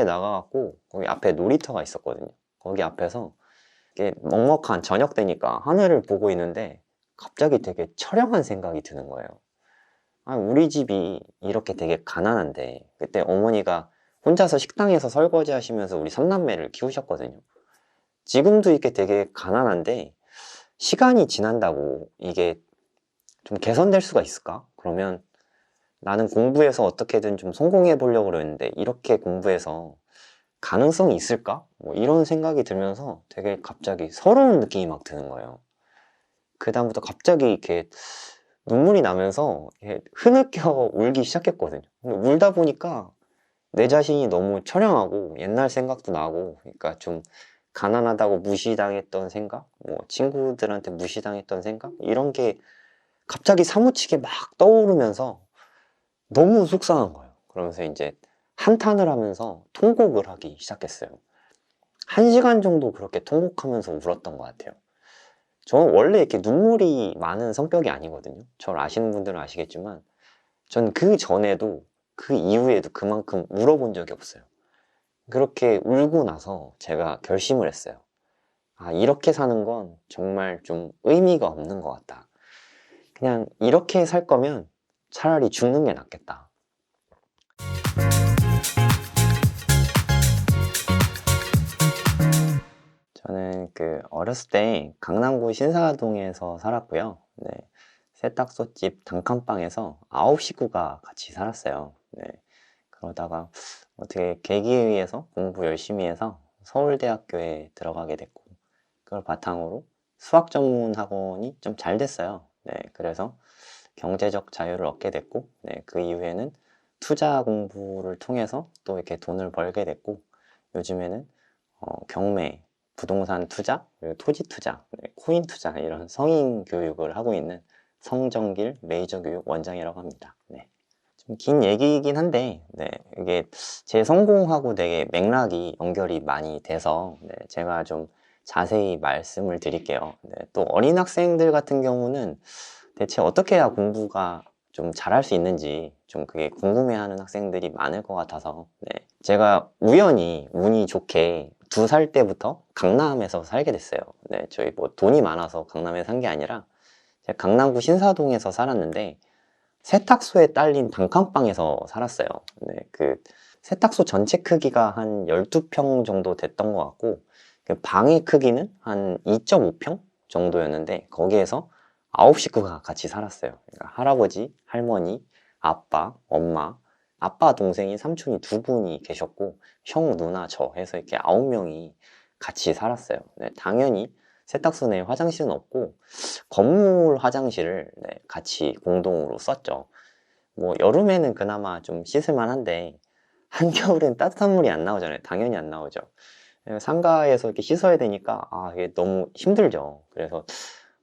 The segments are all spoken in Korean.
밖에 나가갖고 거기 앞에 놀이터가 있었거든요. 거기 앞에서 이게 먹먹한 저녁 되니까 하늘을 보고 있는데 갑자기 되게 처량한 생각이 드는 거예요. 아, 우리 집이 이렇게 되게 가난한데 그때 어머니가 혼자서 식당에서 설거지 하시면서 우리 삼남매를 키우셨거든요. 지금도 이렇게 되게 가난한데 시간이 지난다고 이게 좀 개선될 수가 있을까? 그러면 나는 공부해서 어떻게든 좀 성공해 보려고 그러는데 이렇게 공부해서 가능성이 있을까? 뭐 이런 생각이 들면서 되게 갑자기 서러운 느낌이 막 드는 거예요. 그 다음부터 갑자기 이렇게 눈물이 나면서 흐느껴 울기 시작했거든요. 울다 보니까 내 자신이 너무 처량하고 옛날 생각도 나고 그러니까 좀 가난하다고 무시당했던 생각, 뭐 친구들한테 무시당했던 생각 이런 게 갑자기 사무치게 막 떠오르면서 너무 속상한 거예요. 그러면서 이제 한탄을 하면서 통곡을 하기 시작했어요. 한 시간 정도 그렇게 통곡하면서 울었던 것 같아요. 저는 원래 이렇게 눈물이 많은 성격이 아니거든요. 저를 아시는 분들은 아시겠지만, 전 그 전에도 그 이후에도 그만큼 울어본 적이 없어요. 그렇게 울고 나서 제가 결심을 했어요. 아, 이렇게 사는 건 정말 좀 의미가 없는 것 같다. 그냥 이렇게 살 거면 차라리 죽는 게 낫겠다. 저는 그 어렸을 때 강남구 신사동에서 살았고요. 네. 세탁소집 단칸방에서 아홉 식구가 같이 살았어요. 네. 그러다가 어떻게 계기에 의해서 공부 열심히 해서 서울대학교에 들어가게 됐고 그걸 바탕으로 수학 전문 학원이 좀 잘 됐어요. 네. 그래서 경제적 자유를 얻게 됐고 네. 그 이후에는 투자 공부를 통해서 또 이렇게 돈을 벌게 됐고 요즘에는 어, 경매, 부동산 투자, 토지 투자, 네, 코인 투자 이런 성인 교육을 하고 있는 성정길 레이저 교육 원장이라고 합니다. 네. 좀 긴 얘기이긴 한데, 네, 이게 제 성공하고 되게 맥락이 연결이 많이 돼서 네, 제가 좀 자세히 말씀을 드릴게요. 네, 또 어린 학생들 같은 경우는 대체 어떻게 해야 공부가 좀 잘할 수 있는지 좀 그게 궁금해하는 학생들이 많을 것 같아서 네. 제가 우연히 운이 좋게 두 살 때부터 강남에서 살게 됐어요. 네, 저희 뭐 돈이 많아서 강남에 산 게 아니라 제가 강남구 신사동에서 살았는데 세탁소에 딸린 단칸방에서 살았어요. 네, 그 세탁소 전체 크기가 한 12평 정도 됐던 것 같고 그 방의 크기는 한 2.5평 정도였는데 거기에서 아홉 식구가 같이 살았어요. 그러니까 할아버지, 할머니, 아빠, 엄마, 아빠 동생이 삼촌이 두 분이 계셨고 형, 누나, 저 해서 이렇게 아홉 명이 같이 살았어요. 네, 당연히 세탁소 내 화장실은 없고 건물 화장실을 네, 같이 공동으로 썼죠. 뭐 여름에는 그나마 좀 씻을만 한데 한겨울엔 따뜻한 물이 안 나오잖아요. 당연히 안 나오죠. 상가에서 이렇게 씻어야 되니까 아 이게 너무 힘들죠. 그래서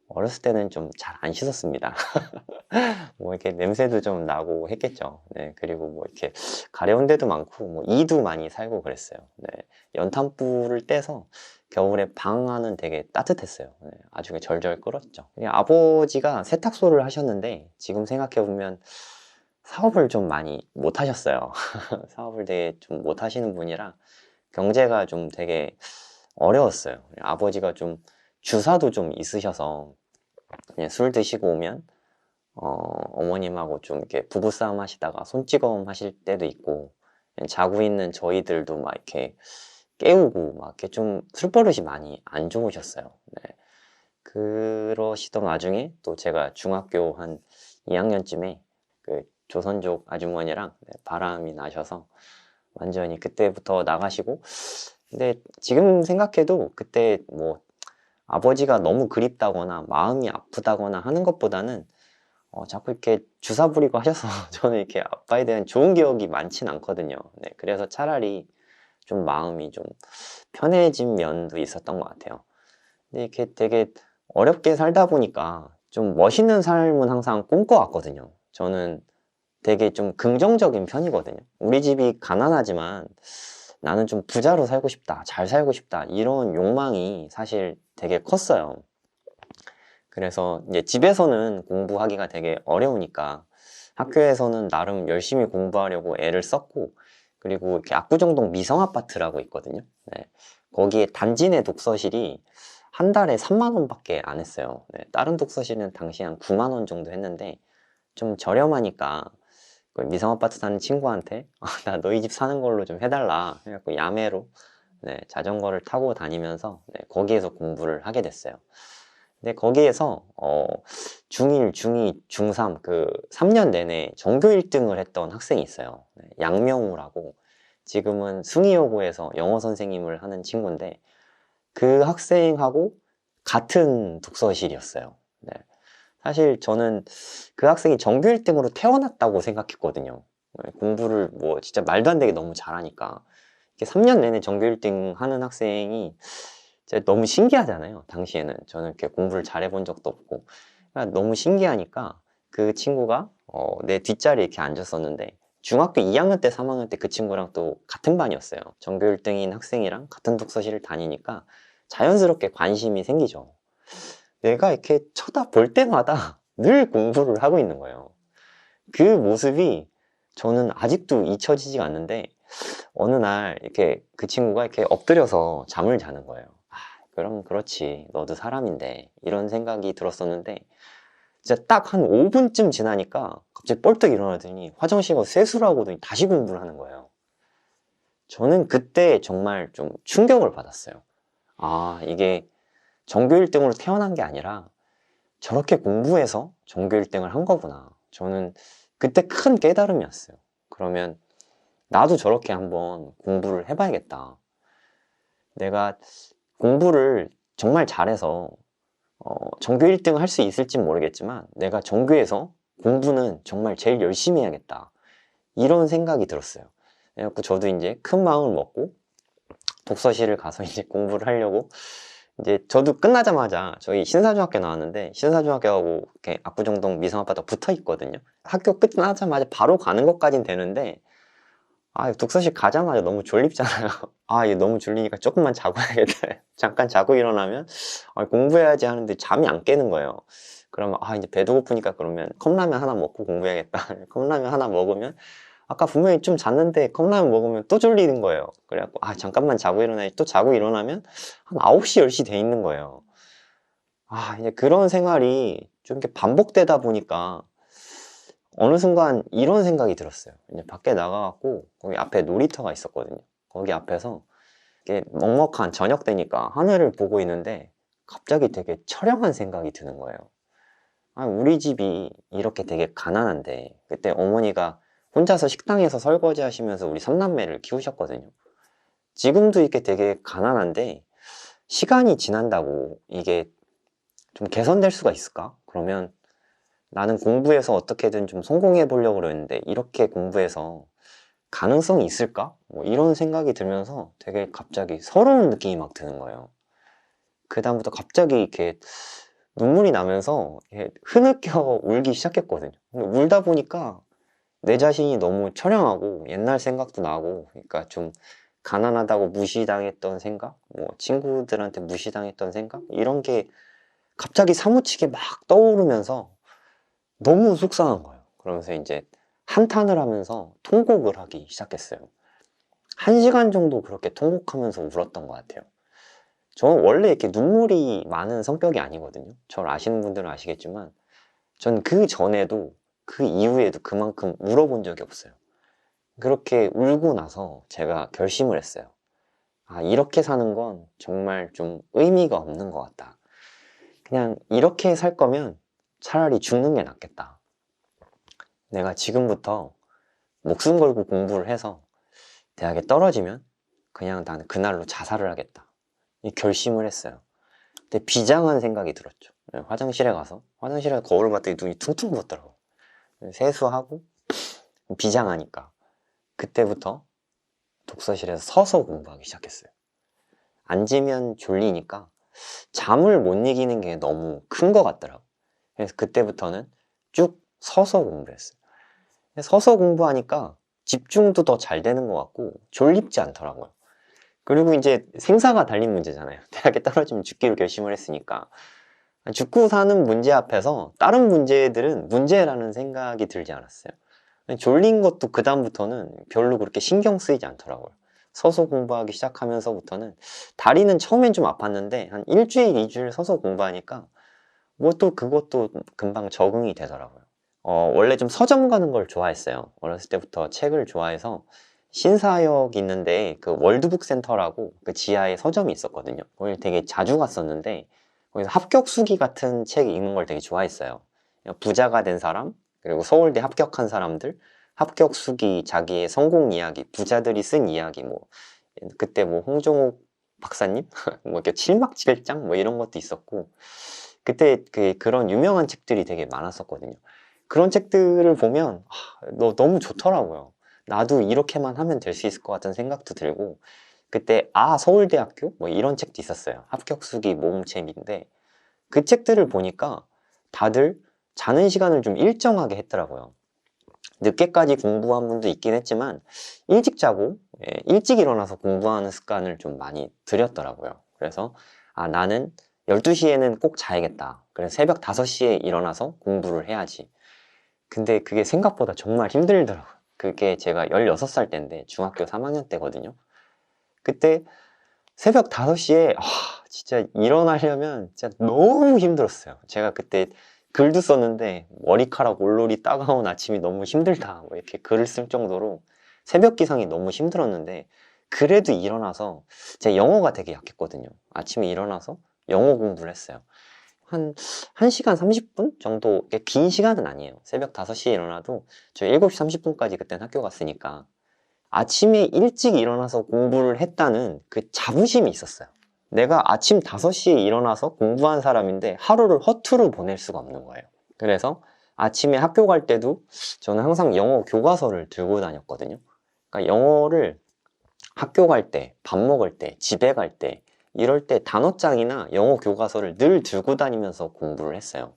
어렸을 때는 좀 잘 안 씻었습니다. 뭐 이렇게 냄새도 좀 나고 했겠죠. 네, 그리고 뭐 이렇게 가려운 데도 많고, 뭐 이도 많이 살고 그랬어요. 네, 연탄불을 떼서 겨울에 방 안은 되게 따뜻했어요. 네, 아주 절절 끓었죠. 아버지가 세탁소를 하셨는데, 지금 생각해 보면 사업을 좀 많이 못 하셨어요. 사업을 되게 좀 못 하시는 분이라 경제가 좀 되게 어려웠어요. 아버지가 좀 주사도 좀 있으셔서 그냥 술 드시고 오면 어, 어머님하고 좀 이렇게 부부싸움 하시다가 손찌검 하실 때도 있고 자고 있는 저희들도 막 이렇게 깨우고 막 이렇게 좀 술버릇이 많이 안 좋으셨어요. 네. 그러시던 와중에 또 제가 중학교 한 2학년쯤에 그 조선족 아주머니랑 네, 바람이 나셔서 완전히 그때부터 나가시고 근데 지금 생각해도 그때 뭐 아버지가 너무 그립다거나 마음이 아프다거나 하는 것보다는 어, 자꾸 이렇게 주사 부리고 하셔서 저는 이렇게 아빠에 대한 좋은 기억이 많진 않거든요. 네, 그래서 차라리 좀 마음이 좀 편해진 면도 있었던 것 같아요. 근데 이렇게 되게 어렵게 살다 보니까 좀 멋있는 삶은 항상 꿈꿔왔거든요. 저는 되게 좀 긍정적인 편이거든요. 우리 집이 가난하지만 나는 좀 부자로 살고 싶다, 잘 살고 싶다, 이런 욕망이 사실 되게 컸어요. 그래서 이제 집에서는 공부하기가 되게 어려우니까 학교에서는 나름 열심히 공부하려고 애를 썼고, 그리고 이렇게 압구정동 미성 아파트라고 있거든요. 네. 거기에 단지 내 독서실이 한 달에 3만 원밖에 안 했어요. 네. 다른 독서실은 당시 한 9만 원 정도 했는데 좀 저렴하니까 그 미성 아파트 사는 친구한테 아, 나 너희 집 사는 걸로 좀 해달라 해갖고 야매로 네, 자전거를 타고 다니면서 네, 거기에서 공부를 하게 됐어요. 근데 거기에서 어, 중1, 중2, 중3 그 3년 내내 전교 1등을 했던 학생이 있어요. 네, 양명우라고 지금은 숭이여고에서 영어 선생님을 하는 친구인데 그 학생하고 같은 독서실이었어요. 네. 사실 저는 그 학생이 전교 1등으로 태어났다고 생각했거든요. 네, 공부를 뭐 진짜 말도 안 되게 너무 잘하니까. 이렇게 3년 내내 전교 1등 하는 학생이 너무 신기하잖아요. 당시에는 저는 이렇게 공부를 잘해본 적도 없고 그러니까 너무 신기하니까 그 친구가 어, 내 뒷자리에 이렇게 앉았었는데 중학교 2학년 때, 3학년 때 그 친구랑 또 같은 반이었어요. 전교 1등인 학생이랑 같은 독서실을 다니니까 자연스럽게 관심이 생기죠. 내가 이렇게 쳐다볼 때마다 늘 공부를 하고 있는 거예요. 그 모습이 저는 아직도 잊혀지지가 않는데 어느 날 이렇게 그 친구가 이렇게 엎드려서 잠을 자는 거예요. 아, 그럼 그렇지. 너도 사람인데. 이런 생각이 들었었는데 진짜 딱 한 5분쯤 지나니까 갑자기 뻘떡 일어나더니 화장실 가서 세수를 하고 더니 다시 공부를 하는 거예요. 저는 그때 정말 좀 충격을 받았어요. 아, 이게 전교 1등으로 태어난 게 아니라 저렇게 공부해서 전교 1등을 한 거구나. 저는 그때 큰 깨달음이었어요. 그러면 나도 저렇게 한번 공부를 해봐야겠다. 내가 공부를 정말 잘해서 어, 전교 1등을 할 수 있을진 모르겠지만 내가 전교에서 공부는 정말 제일 열심히 해야겠다. 이런 생각이 들었어요. 그래갖고 저도 이제 큰 마음을 먹고 독서실을 가서 이제 공부를 하려고 이제 저도 끝나자마자 저희 신사중학교 나왔는데 신사중학교하고 이렇게 압구정동 미성아파트 붙어 있거든요. 학교 끝나자마자 바로 가는 것까진 되는데 아, 독서실 가자마자 너무 졸립잖아요. 아, 이게 너무 졸리니까 조금만 자고 야겠다. 잠깐 자고 일어나면 아, 공부해야지 하는데 잠이 안 깨는 거예요. 그러면 아, 이제 배도 고프니까 그러면 컵라면 하나 먹고 공부해야겠다. 컵라면 하나 먹으면 아까 분명히 좀 잤는데 컵라면 먹으면 또 졸리는 거예요. 그래갖고 아, 잠깐만 자고 일어나야지. 또 자고 일어나면 한 9시, 10시 돼 있는 거예요. 아, 이제 그런 생활이 좀 이렇게 반복되다 보니까 어느 순간 이런 생각이 들었어요. 이제 밖에 나가갖고 거기 앞에 놀이터가 있었거든요. 거기 앞에서 이게 먹먹한 저녁 되니까 하늘을 보고 있는데 갑자기 되게 처량한 생각이 드는 거예요. 아, 우리 집이 이렇게 되게 가난한데 그때 어머니가 혼자서 식당에서 설거지 하시면서 우리 삼남매를 키우셨거든요. 지금도 이렇게 되게 가난한데 시간이 지난다고 이게 좀 개선될 수가 있을까? 그러면 나는 공부해서 어떻게든 좀 성공해 보려고 그러는데 이렇게 공부해서 가능성이 있을까? 뭐 이런 생각이 들면서 되게 갑자기 서러운 느낌이 막 드는 거예요. 그 다음부터 갑자기 이렇게 눈물이 나면서 흐느껴 울기 시작했거든요. 울다 보니까 내 자신이 너무 처량하고 옛날 생각도 나고, 그러니까 좀 가난하다고 무시당했던 생각, 뭐 친구들한테 무시당했던 생각 이런 게 갑자기 사무치게 막 떠오르면서 너무 속상한 거예요. 그러면서 이제 한탄을 하면서 통곡을 하기 시작했어요. 한 시간 정도 그렇게 통곡하면서 울었던 것 같아요. 저는 원래 이렇게 눈물이 많은 성격이 아니거든요. 저를 아시는 분들은 아시겠지만, 전 그 전에도 그 이후에도 그만큼 울어본 적이 없어요. 그렇게 울고 나서 제가 결심을 했어요. 아, 이렇게 사는 건 정말 좀 의미가 없는 것 같다. 그냥 이렇게 살 거면 차라리 죽는 게 낫겠다. 내가 지금부터 목숨 걸고 공부를 해서 대학에 떨어지면 그냥 나는 그날로 자살을 하겠다. 이 결심을 했어요. 근데 비장한 생각이 들었죠. 네, 화장실에 가서 화장실에 거울을 봤더니 눈이 퉁퉁 부었더라고. 세수하고 비장하니까 그때부터 독서실에서 서서 공부하기 시작했어요. 앉으면 졸리니까 잠을 못 이기는 게 너무 큰 것 같더라고. 그래서 그때부터는 쭉 서서 공부했어요. 서서 공부하니까 집중도 더 잘 되는 것 같고 졸립지 않더라고요. 그리고 이제 생사가 달린 문제잖아요. 대학에 떨어지면 죽기로 결심을 했으니까. 죽고 사는 문제 앞에서 다른 문제들은 문제라는 생각이 들지 않았어요. 졸린 것도 그다음부터는 별로 그렇게 신경 쓰이지 않더라고요. 서서 공부하기 시작하면서부터는 다리는 처음엔 좀 아팠는데 한 일주일, 이주일 서서 공부하니까 뭐 또 그것도 금방 적응이 되더라고요. 어, 원래 좀 서점 가는 걸 좋아했어요. 어렸을 때부터 책을 좋아해서 신사역 있는데 그 월드북 센터라고 그 지하에 서점이 있었거든요. 거기 되게 자주 갔었는데 거기서 합격 수기 같은 책 읽는 걸 되게 좋아했어요. 부자가 된 사람, 그리고 서울대 합격한 사람들, 합격 수기, 자기의 성공 이야기, 부자들이 쓴 이야기, 뭐 그때 뭐 홍종욱 박사님, 뭐 이렇게 칠막칠장 뭐 이런 것도 있었고 그때 그 그런 유명한 책들이 되게 많았었거든요. 그런 책들을 보면 하, 너 너무 좋더라고요. 나도 이렇게만 하면 될 수 있을 것 같은 생각도 들고 그때 아 서울대학교 뭐 이런 책도 있었어요. 합격 수기 모음책인데 그 책들을 보니까 다들 자는 시간을 좀 일정하게 했더라고요. 늦게까지 공부한 분도 있긴 했지만 일찍 자고 예, 일찍 일어나서 공부하는 습관을 좀 많이 들였더라고요. 그래서 아 나는 12시에는 꼭 자야겠다. 그래서 새벽 5시에 일어나서 공부를 해야지. 근데 그게 생각보다 정말 힘들더라고요. 그게 제가 16살 때인데 중학교 3학년 때거든요. 그때 새벽 5시에 아, 진짜 일어나려면 진짜 너무 힘들었어요. 제가 그때 글도 썼는데 머리카락 올롤이 따가운 아침이 너무 힘들다 뭐 이렇게 글을 쓸 정도로 새벽 기상이 너무 힘들었는데 그래도 일어나서 제 영어가 되게 약했거든요. 아침에 일어나서 영어 공부를 했어요. 한 1시간 30분 정도 긴 시간은 아니에요. 새벽 5시에 일어나도 저 7시 30분까지 그때는 학교 갔으니까 아침에 일찍 일어나서 공부를 했다는 그 자부심이 있었어요. 내가 아침 5시에 일어나서 공부한 사람인데 하루를 허투루 보낼 수가 없는 거예요. 그래서 아침에 학교 갈 때도 저는 항상 영어 교과서를 들고 다녔거든요. 그러니까 영어를 학교 갈 때, 밥 먹을 때, 집에 갈 때, 이럴 때 단어장이나 영어 교과서를 늘 들고 다니면서 공부를 했어요.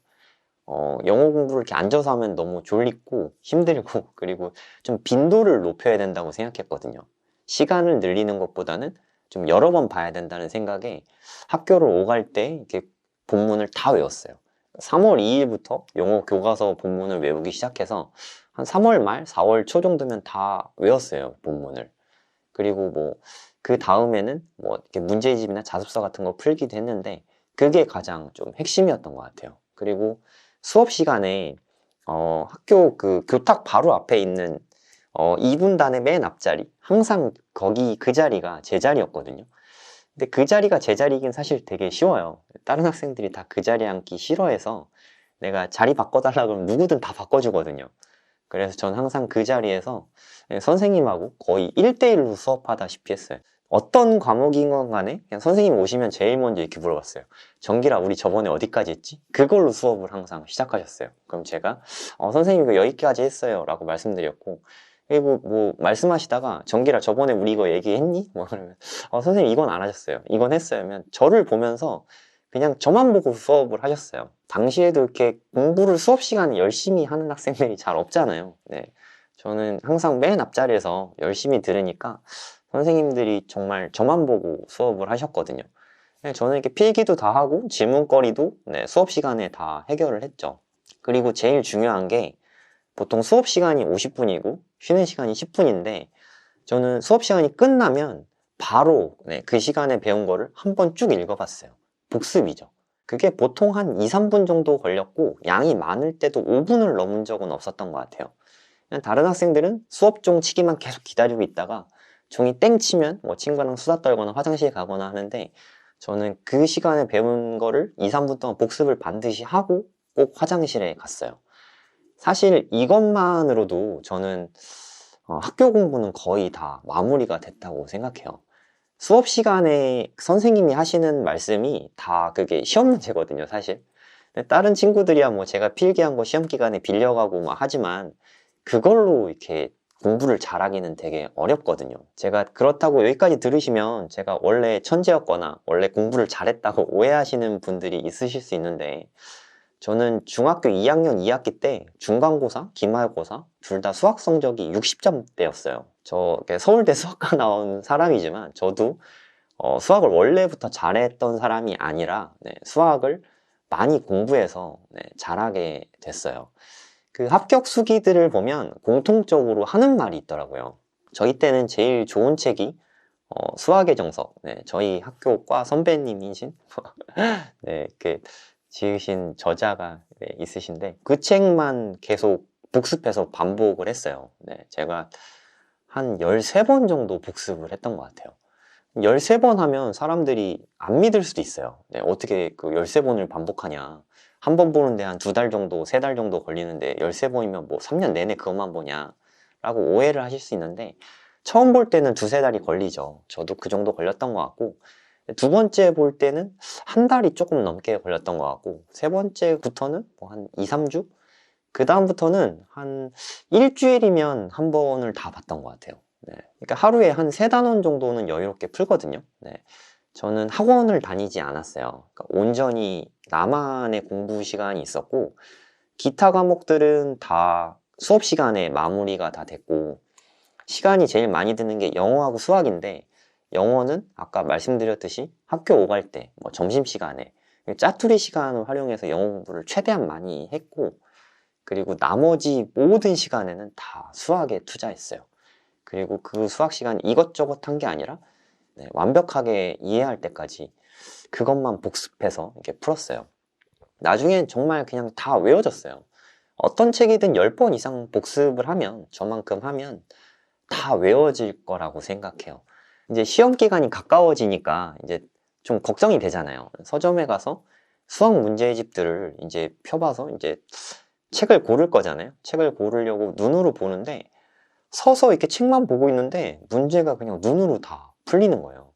어, 영어 공부를 이렇게 앉아서 하면 너무 졸리고 힘들고 그리고 좀 빈도를 높여야 된다고 생각했거든요. 시간을 늘리는 것보다는 좀 여러 번 봐야 된다는 생각에 학교를 오갈 때 이렇게 본문을 다 외웠어요. 3월 2일부터 영어 교과서 본문을 외우기 시작해서 한 3월 말, 4월 초 정도면 다 외웠어요, 본문을. 그리고 뭐, 그 다음에는 뭐, 이렇게 문제집이나 자습서 같은 거 풀기도 했는데, 그게 가장 좀 핵심이었던 것 같아요. 그리고 수업 시간에, 어, 학교 그 교탁 바로 앞에 있는 어, 2분단의 맨 앞자리 항상 거기 그 자리가 제 자리였거든요. 근데 그 자리가 제 자리이긴 사실 되게 쉬워요. 다른 학생들이 다 그 자리에 앉기 싫어해서 내가 자리 바꿔달라 그러면 누구든 다 바꿔주거든요. 그래서 전 항상 그 자리에서 선생님하고 거의 1대1로 수업하다시피 했어요 어떤 과목인 건 간에 그냥 선생님 오시면 제일 먼저 이렇게 물어봤어요 정기라 우리 저번에 어디까지 했지? 그걸로 수업을 항상 시작하셨어요 그럼 제가 어, 선생님 이거 여기까지 했어요 라고 말씀드렸고 그리고 뭐 말씀하시다가 정기라 저번에 우리 이거 얘기했니? 뭐 그러면 어, 선생님 이건 안 하셨어요. 이건 했어요. 면 저를 보면서 그냥 저만 보고 수업을 하셨어요. 당시에도 이렇게 공부를 수업 시간에 열심히 하는 학생들이 잘 없잖아요. 네. 저는 항상 맨 앞자리에서 열심히 들으니까 선생님들이 정말 저만 보고 수업을 하셨거든요. 네, 저는 이렇게 필기도 다 하고 질문거리도 네, 수업 시간에 다 해결을 했죠. 그리고 제일 중요한 게 보통 수업 시간이 50분이고 쉬는 시간이 10분인데 저는 수업 시간이 끝나면 바로 네, 그 시간에 배운 거를 한 번 쭉 읽어봤어요. 복습이죠. 그게 보통 한 2, 3분 정도 걸렸고 양이 많을 때도 5분을 넘은 적은 없었던 것 같아요. 다른 학생들은 수업 종 치기만 계속 기다리고 있다가 종이 땡 치면 뭐 친구랑 수다 떨거나 화장실 가거나 하는데 저는 그 시간에 배운 거를 2, 3분 동안 복습을 반드시 하고 꼭 화장실에 갔어요. 사실 이것만으로도 저는 어, 학교 공부는 거의 다 마무리가 됐다고 생각해요. 수업 시간에 선생님이 하시는 말씀이 다 그게 시험 문제거든요, 사실. 다른 친구들이야 뭐 제가 필기한 거 시험 기간에 빌려가고 막 하지만 그걸로 이렇게 공부를 잘하기는 되게 어렵거든요. 제가 그렇다고 여기까지 들으시면 제가 원래 천재였거나 원래 공부를 잘했다고 오해하시는 분들이 있으실 수 있는데 저는 중학교 2학년 2학기 때 중간고사, 기말고사 둘 다 수학 성적이 60점대였어요. 저 서울대 수학과 나온 사람이지만 저도 어, 수학을 원래부터 잘했던 사람이 아니라 네, 수학을 많이 공부해서 네, 잘하게 됐어요. 그 합격 수기들을 보면 공통적으로 하는 말이 있더라고요. 저희 때는 제일 좋은 책이 어, 수학의 정석. 네, 저희 학교과 선배님이신 네, 그 지으신 저자가 네, 있으신데 그 책만 계속 복습해서 반복을 했어요. 네, 제가 한 13번 정도 복습을 했던 것 같아요. 13번 하면 사람들이 안 믿을 수도 있어요. 네, 어떻게 그 13번을 반복하냐. 한 번 보는데 한 두 달 정도, 세 달 정도 걸리는데 13번이면 뭐 3년 내내 그것만 보냐. 라고 오해를 하실 수 있는데 처음 볼 때는 두세 달이 걸리죠. 저도 그 정도 걸렸던 것 같고 두 번째 볼 때는 한 달이 조금 넘게 걸렸던 것 같고 세 번째부터는 뭐 한 2, 3주? 그 다음부터는 한 일주일이면 한 번을 다 봤던 것 같아요. 네. 그러니까 하루에 한 세 단원 정도는 여유롭게 풀거든요. 네. 저는 학원을 다니지 않았어요. 그러니까 온전히 나만의 공부 시간이 있었고 기타 과목들은 다 수업 시간에 마무리가 다 됐고 시간이 제일 많이 드는 게 영어하고 수학인데 영어는 아까 말씀드렸듯이 학교 오갈 때, 뭐 점심시간에 짜투리 시간을 활용해서 영어 공부를 최대한 많이 했고 그리고 나머지 모든 시간에는 다 수학에 투자했어요. 그리고 그 수학 시간 이것저것 한 게 아니라 네, 완벽하게 이해할 때까지 그것만 복습해서 이렇게 풀었어요. 나중엔 정말 그냥 다 외워졌어요. 어떤 책이든 10번 이상 복습을 하면 저만큼 하면 다 외워질 거라고 생각해요. 이제 시험 기간이 가까워지니까 이제 좀 걱정이 되잖아요. 서점에 가서 수학 문제집들을 이제 펴봐서 이제 책을 고를 거잖아요. 책을 고르려고 눈으로 보는데 서서 이렇게 책만 보고 있는데 문제가 그냥 눈으로 다 풀리는 거예요.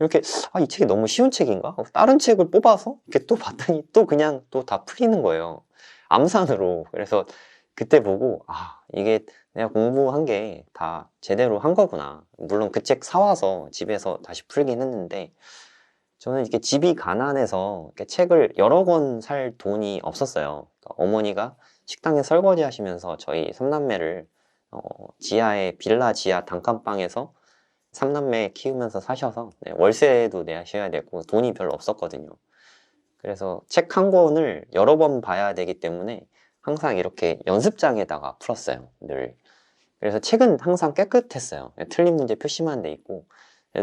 이렇게 아, 이 책이 너무 쉬운 책인가? 다른 책을 뽑아서 이렇게 또 봤더니 또 그냥 또 다 풀리는 거예요. 암산으로. 그래서 그때 보고 아, 이게 내가 공부한 게 다 제대로 한 거구나. 물론 그 책 사와서 집에서 다시 풀긴 했는데 저는 이렇게 집이 가난해서 이렇게 책을 여러 권 살 돈이 없었어요. 그러니까 어머니가 식당에 설거지 하시면서 저희 삼남매를 어, 지하에 빌라 지하 단칸방에서 삼남매 키우면서 사셔서 네, 월세도 내셔야 되고 돈이 별로 없었거든요. 그래서 책 한 권을 여러 번 봐야 되기 때문에 항상 이렇게 연습장에다가 풀었어요. 늘. 그래서 책은 항상 깨끗했어요. 틀린 문제 표시만 돼 있고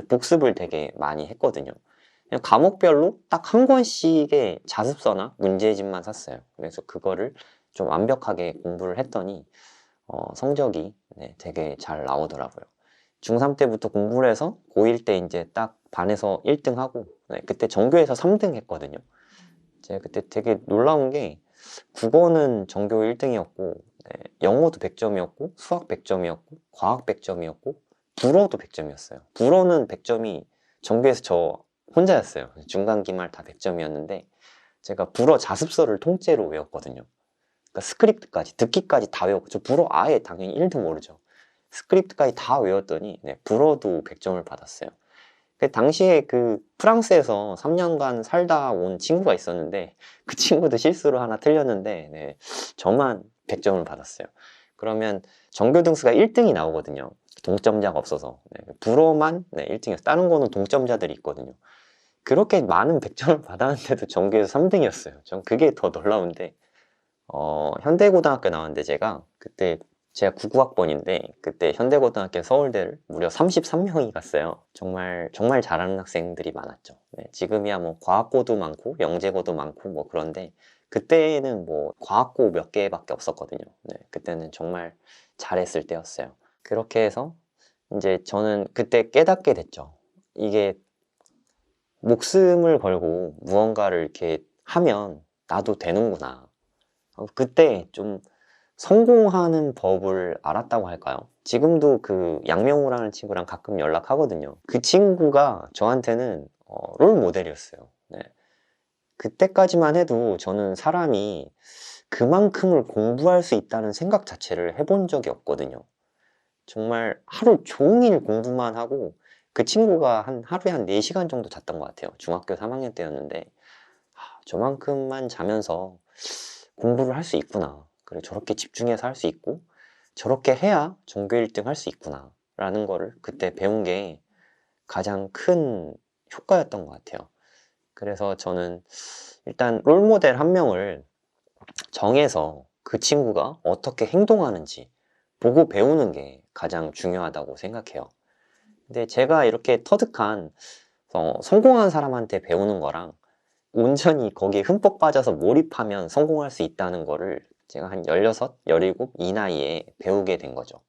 복습을 되게 많이 했거든요. 과목별로 딱 한 권씩의 자습서나 문제집만 샀어요. 그래서 그거를 좀 완벽하게 공부를 했더니 어, 성적이 네, 되게 잘 나오더라고요. 중3 때부터 공부를 해서 고1 때 이제 딱 반에서 1등 하고 네, 그때 전교에서 3등 했거든요. 제가 그때 되게 놀라운 게 국어는 전교 1등이었고 네, 영어도 100점이었고 수학 100점이었고 과학 100점이었고 불어도 100점이었어요. 불어는 100점이 전교에서 저 혼자였어요. 중간 기말 다 100점이었는데 제가 불어 자습서를 통째로 외웠거든요. 그러니까 스크립트까지 듣기까지 다 외웠고 저 불어 아예 당연히 1등 모르죠. 스크립트까지 다 외웠더니 네, 불어도 100점을 받았어요. 그 당시에 그 프랑스에서 3년간 살다 온 친구가 있었는데 그 친구도 실수로 하나 틀렸는데 네, 저만 100점을 받았어요. 그러면 전교 등수가 1등이 나오거든요. 동점자가 없어서 네, 불어만 네, 1등이었어요. 다른 거는 동점자들이 있거든요. 그렇게 많은 100점을 받았는데도 전교에서 3등이었어요. 전 그게 더 놀라운데 어, 현대고등학교 나왔는데 제가 그때 제가 99학번인데 그때 현대고등학교 서울대를 무려 33명이 갔어요. 정말 정말 잘하는 학생들이 많았죠. 네, 지금이야 뭐 과학고도 많고 영재고도 많고 뭐 그런데 그때는 뭐 과학고 몇 개밖에 없었거든요. 네, 그때는 정말 잘했을 때였어요. 그렇게 해서 이제 저는 그때 깨닫게 됐죠. 이게 목숨을 걸고 무언가를 이렇게 하면 나도 되는구나. 그때 좀 성공하는 법을 알았다고 할까요? 지금도 그 양명우라는 친구랑 가끔 연락하거든요. 그 친구가 저한테는 어, 롤 모델이었어요. 네. 그때까지만 해도 저는 사람이 그만큼을 공부할 수 있다는 생각 자체를 해본 적이 없거든요. 정말 하루 종일 공부만 하고 그 친구가 한 하루에 한 4시간 정도 잤던 것 같아요. 중학교 3학년 때였는데 하, 저만큼만 자면서 공부를 할 수 있구나. 그래 저렇게 집중해서 할 수 있고 저렇게 해야 종교 1등 할 수 있구나 라는 거를 그때 배운 게 가장 큰 효과였던 것 같아요. 그래서 저는 일단 롤모델 한 명을 정해서 그 친구가 어떻게 행동하는지 보고 배우는 게 가장 중요하다고 생각해요. 근데 제가 이렇게 터득한 어, 성공한 사람한테 배우는 거랑 온전히 거기에 흠뻑 빠져서 몰입하면 성공할 수 있다는 거를 제가 한 16, 17, 이 나이에 배우게 된 거죠.